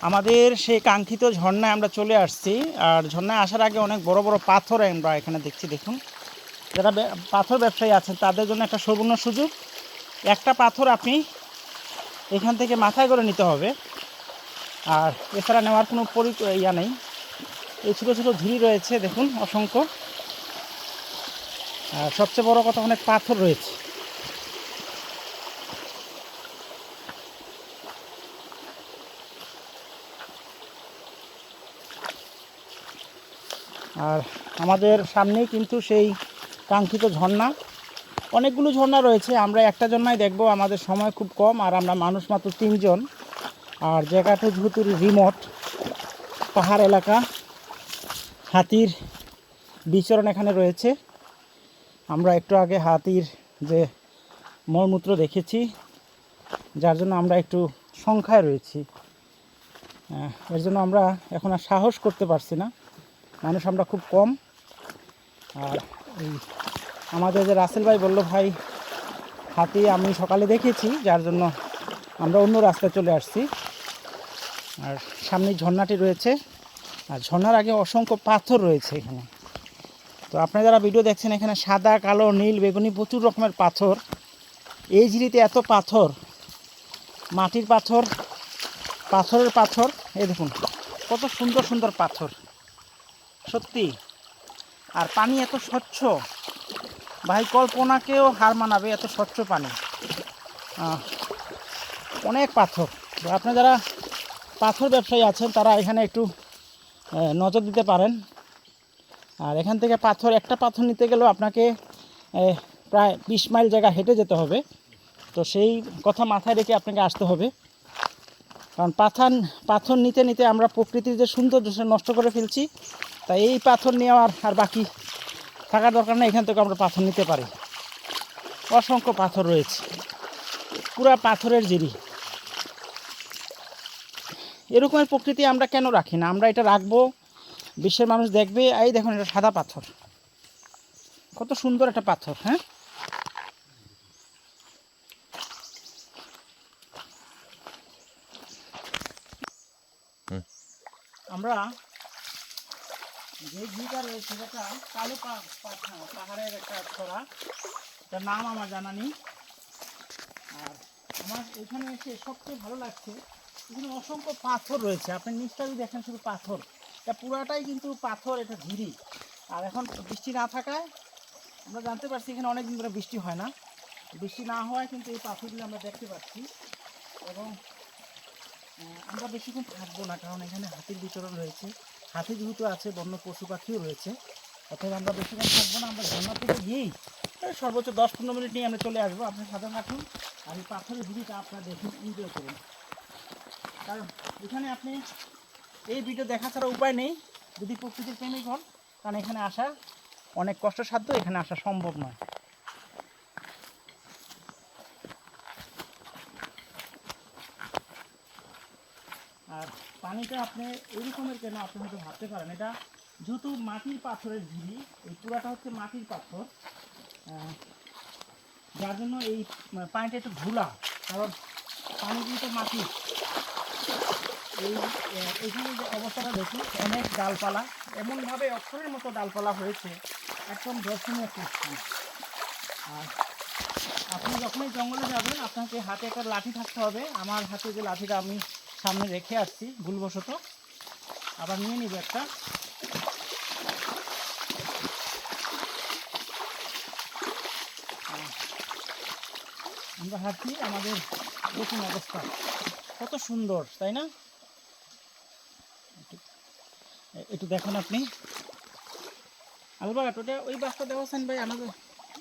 আমাদের সেই কাঙ্ক্ষিত ঝর্ণায় আমরা চলে আসছি। আর ঝর্ণায় আসার আগে অনেক বড় বড় পাথর আমরা এখানে দেখছি, দেখুন। যারা পাথর ব্যবসায়ী আছেন, তাদের জন্য একটা সুবর্ণ সুযোগ। একটা পাথর আপনি এখান থেকে মাথায় করে নিতে হবে। আর এছাড়া নেওয়ার কোনো পরি, ইয়া নেই। এই ছোটো ছোটো ঝুড়ি রয়েছে, দেখুন, অসংখ্য। আর সবচেয়ে বড় কথা, অনেক পাথর রয়েছে। আর আমাদের সামনেই কিন্তু সেই কাঙ্ক্ষিত ঝর্ণা। অনেকগুলো ঝর্ণা রয়েছে, আমরা একটা ঝর্ণায় দেখব, আমাদের সময় খুব কম, আর আমরা মানুষ মাত্র তিনজন। আর জায়গাটা যেহেতু রিমোট পাহাড় এলাকা, হাতির বিচরণ এখানে রয়েছে। আমরা একটু আগে হাতির যে মলমূত্র দেখেছি, যার জন্য আমরা একটু সংখ্যায় রয়েছি। এর জন্য আমরা এখন আর সাহস করতে পারছি না। মানুষ আমরা খুব কম। আর এই আমাদের যে রাসেল ভাই বলল, ভাই, হাতি আমি সকালে দেখেছি, যার জন্য আমরা অন্য রাস্তায় চলে আসছি। আর সামনে ঝর্ণাটি রয়েছে। আর ঝর্ণার আগে অসংখ্য পাথর রয়েছে এখানে। তো আপনারা যারা ভিডিও দেখছেন, এখানে সাদা, কালো, নীল, বেগুনি প্রচুর রকমের পাথর। এই ঝিরিতে এত পাথর, মাটির পাথর, পাথরের পাথর। এই দেখুন, কত সুন্দর সুন্দর পাথর। সত্যি। আর পানি এত স্বচ্ছ। ভাই, কল্পনাকেও হার মানাবে এত স্বচ্ছ পানি। অনেক পাথর। তো আপনি যারা পাথর ব্যবসায়ী আছেন, তারা এখানে একটু নজর দিতে পারেন। আর এখান থেকে পাথর, একটা পাথর নিতে গেলেও আপনাকে প্রায় বিশ মাইল জায়গা হেঁটে যেতে হবে। তো সেই কথা মাথায় রেখে আপনাকে আসতে হবে। কারণ পাথর পাথর নিতে নিতে আমরা প্রকৃতির যে সৌন্দর্য, সেটা নষ্ট করে ফেলছি। তাই এই পাথর নেওয়ার আর বাকি থাকার দরকার নেই এখান থেকে আমরা পাথর নিতে পারি। অসংখ্য পাথর রয়েছে। পুরা পাথরের জিরি। এরকমের প্রকৃতি আমরা কেন রাখি না? আমরা এটা রাখব বিশ্বের মানুষ দেখবে এই দেখুন এটা সাদা পাথর। কত সুন্দর একটা পাথর হ্যাঁ? আমরা যে ঘিটা রয়েছে, সেটা কালো পাহাড়ের একটা ছড়া। তার নাম আমার জানা নেই। আর আমার এখানে এসে সবচেয়ে ভালো লাগছে, এখানে অসংখ্য পাথর রয়েছে। আপনি নিচটা দেখেন শুধু পাথর। এটা পুরাটাই কিন্তু পাথর, এটা ঝিরি। আর এখন বৃষ্টি না থাকায় আমরা জানতে পারছি এখানে অনেক দিন ধরে বৃষ্টি হয় না। বৃষ্টি না হওয়ায় কিন্তু এই পাথরগুলো আমরা দেখতে পাচ্ছি। এবং আমরা বেশিক্ষণ থাকব না, কারণ এখানে হাতির বিচরণ রয়েছে। হাতি যেহেতু আছে, বন্য পশু পাখিও রয়েছে অর্থাৎ আমরা বেশিক্ষণ থাকব না, আমরা ঝর্ণা থেকে গিয়েই সর্বোচ্চ দশ পনেরো মিনিট নিয়ে আমরা চলে আসব। আপনার সাথে থাকুন আর এই পাথরের ভিডিওটা আপনারা দেখুন এনজয় করুন। কারণ এখানে আপনি এই ভিডিও দেখা ছাড়া উপায় নেই, যদি প্রকৃতির প্রেমিক হন, কারণ এখানে আসা অনেক কষ্টসাধ্য, এখানে আসা সম্ভব নয় আর পানিটা আপনি এরকমের কেন আপনি হয়তো ভাবতে পারেন? এটা যেহেতু মাটির পাথরের ঝিরি, এই পুরাটা হচ্ছে মাটির পাথর। যার জন্য এই পানিটা একটু ধুলা। কারণ পানি কিন্তু মাটি। এই এখানে যে অবস্থাটা দেখুন, অনেক ডালপালা। এমনভাবে অক্ষরের মতো ডালপালা হয়েছে একদম দর্শনীয় একটা আর আপনি যখনই জঙ্গলে যাবেন, আপনাকে হাতে একটা লাঠি থাকতে হবে। আমার হাতে যে লাঠিটা আমি সামনে রেখে আসছি ভুলবশত। আবার নিয়ে নিব একটা। আমরা হাঁটছি আমাদের দেখুন অবস্থা। কত সুন্দর তাই না? একটু- দেখুন আপনি। আলবাট ওটা ওই বাসটা দেওয়াছেন ভাই আমাদের?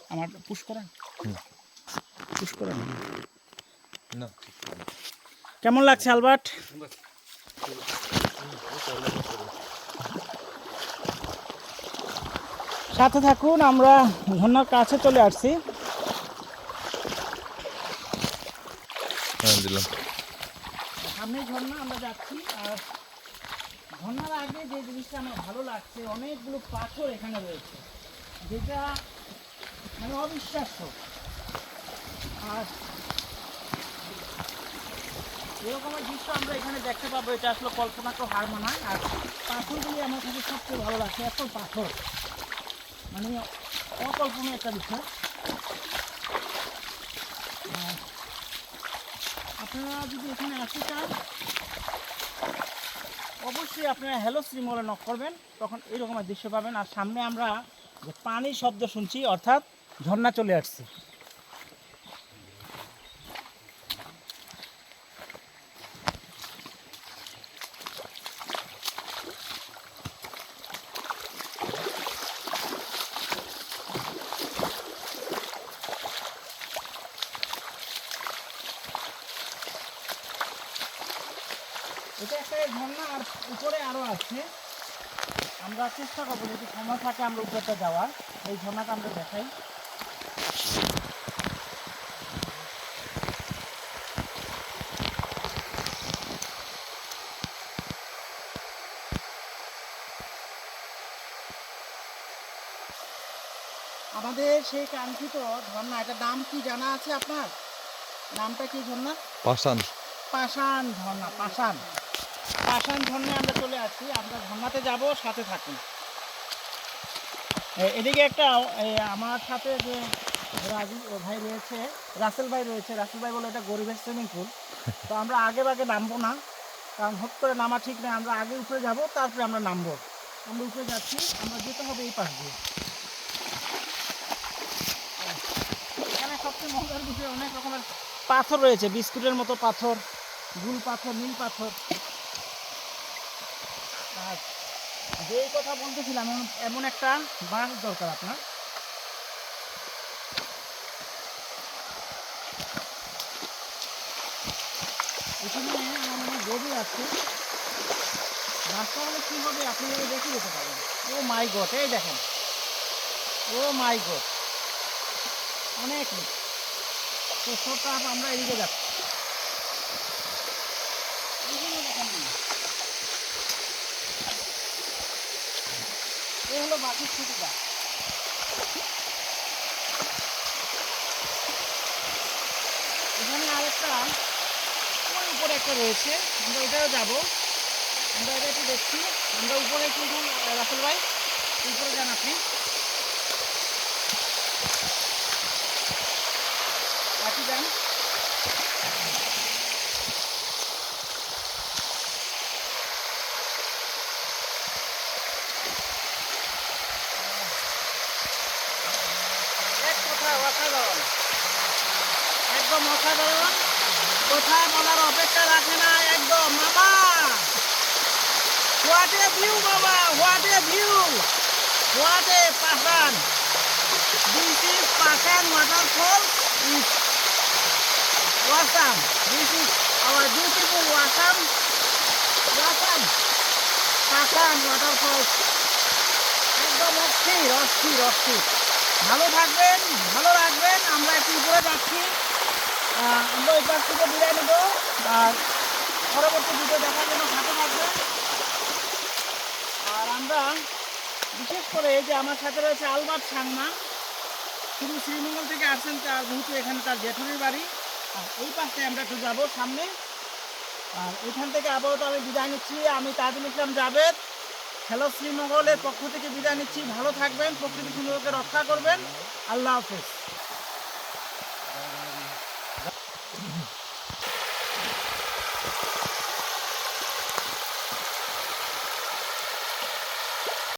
আমার পুশ পুশ করেন। না। কেমন লাগছে আলবার্ট? সাথে থাকুন আমরা ঝর্ণার কাছে চলে আসছি। হ্যাঁ দিলাম। সামনে ঝর্ণা আমরা যাচ্ছি। আর ঝর্ণার আগে যে জিনিসটা আমার ভালো লাগছে অনেকগুলো পাথর এখানে রয়েছে যেটা মানে অবিশ্বাস্য। আর এরকমের দৃশ্য আমরা এখানে দেখতে পাবো, এটা আসলে কল্পনাকেও হার মানায়। আর পাথরগুলি আমার কাছে সবচেয়ে ভালো লাগছে, এত পাথর। মানে অকল্পনীয় একটা বিষয়। আপনারা যদি এখানে আসতে চান, অবশ্যই আপনারা হ্যালো শ্রীমলে নক করবেন, তখন এইরকমের দৃশ্য পাবেন। আর সামনে আমরা যে পানির শব্দ শুনছি, অর্থাৎ ঝর্ণা চলে আসছে। এটা একটা ঝর্ণা আর উপরে আরও আছে। আমরা চেষ্টা করব যদি সময় থাকে আমরা উপরটা যাওয়ার। এই ঝর্ণাটা আমরা দেখাই। আমাদের সেই কাঙ্ক্ষিত ঝর্ণা এটার নাম কি জানা আছে আপনার? নামটা কি ঝর্ণা? পাষাণ। পাষাণ ঝর্ণা পাষাণ। পাষাণ ঝর্ণায় আমরা চলে আসছি। আমরা ঝর্ণাতে যাব, সাথে থাকুন। এদিকে একটা আমার সাথে যে রাজু ভাই রয়েছে, রাসেল ভাই রয়েছে। রাসেল ভাই বলে এটা গরিবের সুইমিং পুল তো আমরা আগে ভাগে নামবো না, কারণ হুট করে নামা ঠিক নয় আমরা আগে উপরে যাব, তারপরে আমরা নামবো। আমরা উপরে যাচ্ছি, আমরা যেতে হবে এই পাশ দিয়ে। এখানে সবচেয়ে মজার বিষয়, অনেক রকমের পাথর রয়েছে। বিস্কুটের মতো পাথর, গুল পাথর, নীল পাথর আর যেই কথা বলতেছিলাম, এমন- একটা বাঁশ দরকার আপনার। এখানে আছে। হলে হবে? আপনি দেখে যেতে ও মাই এই দেখেন। ও মাই অনেক আমরা এদিকে যাচ্ছি এখানে দেখেন না। হলো বাকির সুবিধা। এখানে আরেকটা ওই উপরে একটা রয়েছে। আমরা ওইটাও যাব। আমরা এটা একটু দেখছি। আমরা উপরে কিন্তু রাসেল ভাই, উপরে যান আপনি। আপনি যান এক কথায় অসাধারণ একদম কোথায় বলার অপেক্ষা রাখে না একদম, মামা? হোয়াট এ ভিউ বাবা what a view what a Pahan this is Pahan waterfall is awesome this is our beautiful awesome awesome Pahan waterfall একদম অস্থির অস্থির অস্থির। ভালো থাকবেন, ভালো রাখবেন, আমরা একটু উপরে যাচ্ছি। আমরা ওই পাশ থেকে বিদায় নেব। আর পরবর্তী ভিডিও দেখার জন্য সাথে থাকবেন। আর আমরা বিশেষ করে যে আমার সাথে রয়েছে আলবার্ট সাংমা। তিনি শ্রীমঙ্গল থেকে আসছেন তার, যেহেতু এখানে তার জেঠুরির বাড়ি। আর এই পাশে আমরা একটু যাব সামনে। আর এখান থেকে আপাতত আমি বিদায় নিচ্ছি। আমি তাজুল ইসলাম জাভেদ। হ্যালো শ্রীমঙ্গলের পক্ষ থেকে বিদায় নিচ্ছি। ভালো থাকবেন, প্রকৃতি সুন্দরকে রক্ষা করবেন। আল্লাহ হাফেজ।